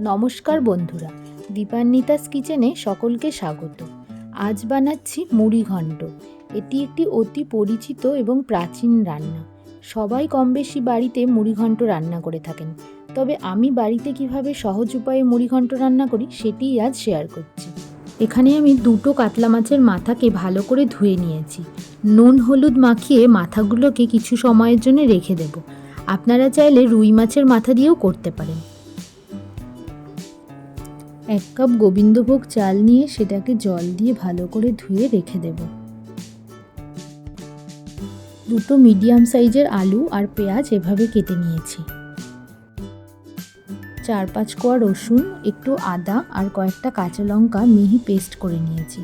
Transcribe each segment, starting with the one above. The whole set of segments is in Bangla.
নমস্কার বন্ধুরা, দীপান্বিতাস কিচেনে সকলকে স্বাগত। আজ বানাচ্ছি মুড়ি ঘণ্ট। এটি একটি অতি পরিচিত এবং প্রাচীন রান্না। সবাই কম বেশি বাড়িতে মুড়ি ঘণ্ট রান্না করে থাকেন। তবে আমি বাড়িতে কীভাবে সহজ উপায়ে মুড়ি ঘণ্ট রান্না করি সেটিই আজ শেয়ার করছি। এখানে আমি দুটো কাতলা মাছের মাথাকে ভালো করে ধুয়ে নিয়েছি। নুন হলুদ মাখিয়ে মাথাগুলোকে কিছু সময়ের জন্য রেখে দেব। আপনারা চাইলে রুই মাছের মাথা দিয়েও করতে পারেন। এক কাপ গোবিন্দভোগ চাল নিয়ে সেটাকে জল দিয়ে ভালো করে ধুয়ে রেখে দেব। দুটো মিডিয়াম সাইজের আলু আর পেঁয়াজ এভাবে কেটে নিয়েছি। চার পাঁচ কোয়া রসুন, একটু আদা আর কয়েকটা কাঁচা লঙ্কা মিহি পেস্ট করে নিয়েছি।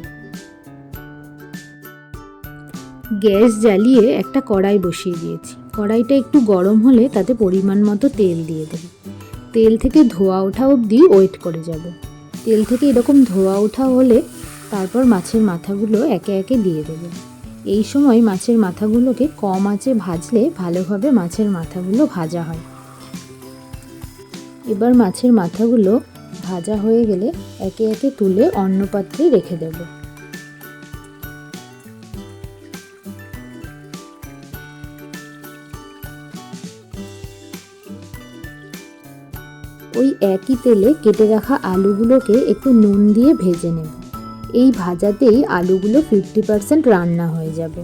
গ্যাস জ্বালিয়ে একটা কড়াই বসিয়ে দিয়েছি। কড়াইটা একটু গরম হলে তাতে পরিমাণ মতো তেল দিয়ে দেব। তেল থেকে ধোয়া ওঠা অবধি ওয়েট করে যাব। তেল থেকে এরকম ধোয়া ওঠা হলে তারপর মাছের মাথাগুলো একে একে দিয়ে দেবো। এই সময় মাছের মাথাগুলোকে কম আঁচে ভাজলে ভালোভাবে মাছের মাথাগুলো ভাজা হয়। এবার মাছের মাথাগুলো ভাজা হয়ে গেলে একে একে তুলে অন্য পাত্রে রেখে দেব। ওই একই তেলে কেটে রাখা আলুগুলোকে একটু নুন দিয়ে ভেজে নেব। এই ভাজাতেই আলুগুলো ফিফটি পারসেন্ট রান্না হয়ে যাবে।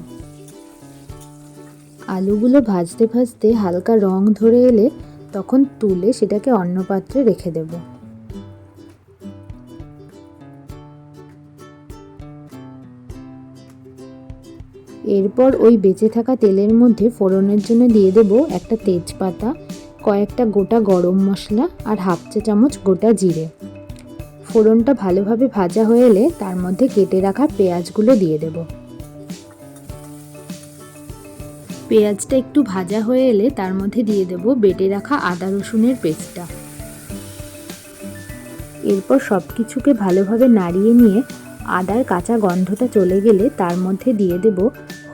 আলুগুলো ভাজতে ভাজতে হালকা রং ধরে এলে তখন তুলে সেটাকে অন্য পাত্রে রেখে দেব। এরপর ওই বেঁচে থাকা তেলের মধ্যে ফোড়নের জন্য দিয়ে দেব একটা তেজপাতা কয়েকটা গোটা গরম মশলা আর হাফ চা চামচ গোটা জিরে। ফোড়নটা ভালোভাবে ভাজা হয়ে এলে তার মধ্যে কেটে রাখা পেঁয়াজগুলো দিয়ে দেব। পেঁয়াজটা একটু ভাজা হয়ে এলে তার মধ্যে দিয়ে দেব বেটে রাখা আদা রসুনের পেস্টটা। এরপর সব কিছুকে ভালোভাবে নাড়িয়ে নিয়ে আদার কাঁচা গন্ধটা চলে গেলে তার মধ্যে দিয়ে দেব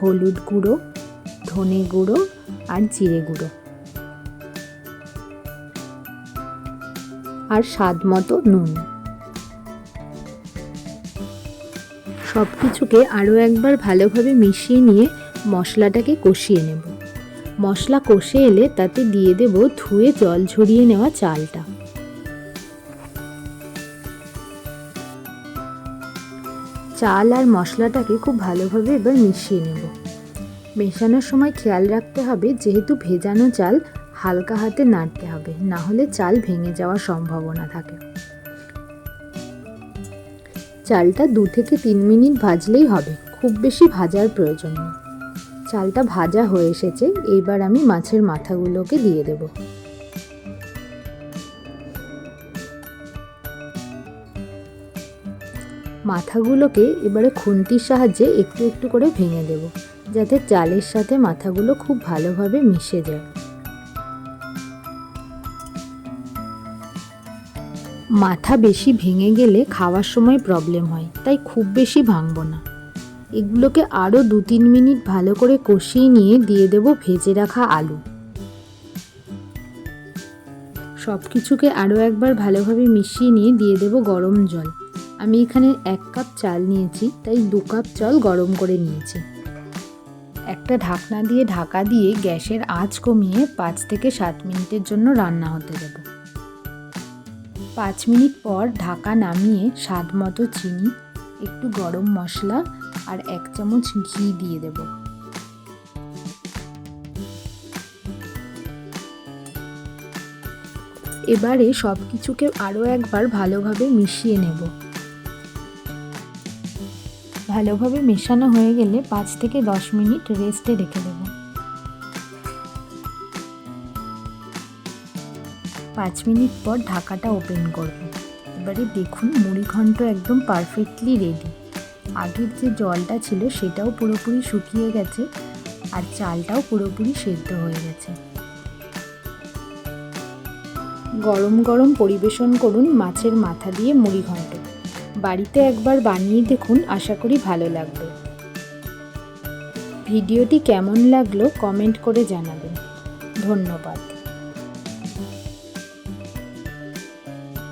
হলুদ গুঁড়ো, ধনে গুঁড়ো আর জিরে গুঁড়ো। আর স্বাদ মতো নুন। সব কিছুকে আরও একবার ভালোভাবে মিশিয়ে নিয়ে মশলাটাকে কষিয়ে নেব। মশলা কষে এলে তাতে দিয়ে দেব ধুয়ে জল ঝরিয়ে নেওয়া চালটা। চাল আর মশলাটাকে খুব ভালোভাবে এবার মিশিয়ে নেব। মেশানোর সময় খেয়াল রাখতে হবে, যেহেতু ভেজানো চাল হালকা হাতে নাড়তে হবে, না হলে চাল ভেঙে যাওয়ার সম্ভাবনা থাকে। চালটা দু থেকে তিন মিনিট ভাজলেই হবে, খুব বেশি ভাজার প্রয়োজন নেই। চালটা ভাজা হয়ে এসেছে, এইবার আমি মাছের মাথাগুলোকে দিয়ে দেব। মাথাগুলোকে এবারে খুন্তির সাহায্যে একটু একটু করে ভেঙে দেব, যাতে চালের সাথে মাথাগুলো খুব ভালোভাবে মিশে যায়। মাথা বেশি ভেঙে গেলে খাওয়ার সময় প্রবলেম হয়, তাই খুব বেশি ভাঙবো না। এগুলোকে আরও দু তিন মিনিট ভালো করে কষিয়ে নিয়ে দিয়ে দেব ভেজে রাখা আলু। সব কিছুকে আরও একবার ভালোভাবে মিশিয়ে নিয়ে দিয়ে দেব গরম জল। আমি এখানে এক কাপ চাল নিয়েছি, তাই দু কাপ জল গরম করে নিয়েছি। একটা ঢাকনা দিয়ে ঢাকা দিয়ে গ্যাসের আঁচ কমিয়ে পাঁচ থেকে সাত মিনিটের জন্য রান্না হতে দেবো। পাঁচ মিনিট পর ঢাকা নামিয়ে স্বাদ মতো চিনি, একটু গরম মশলা আর এক চামচ ঘি দিয়ে দেব। এবারে সব কিছুকে আরও একবার ভালোভাবে মিশিয়ে নেব। ভালোভাবে মেশানো হয়ে গেলে পাঁচ থেকে দশ মিনিট রেস্টে রেখে দেবো। পাঁচ মিনিট পর ঢাকাটা ওপেন করব। এবারে দেখুন, মুড়ি ঘন্ট একদম পারফেক্টলি রেডি আগের যে জলটা ছিল, সেটাও পুরোপুরি শুকিয়ে গেছে আর চালটাও পুরোপুরি সেদ্ধ হয়ে গেছে। গরম গরম পরিবেশন করুন মাছের মাথা দিয়ে মুড়ি ঘন্ট। বাড়িতে একবার বানিয়ে দেখুন, আশা করি ভালো লাগবে। ভিডিওটি কেমন লাগল, কমেন্ট করে জানাবেন। ধন্যবাদ।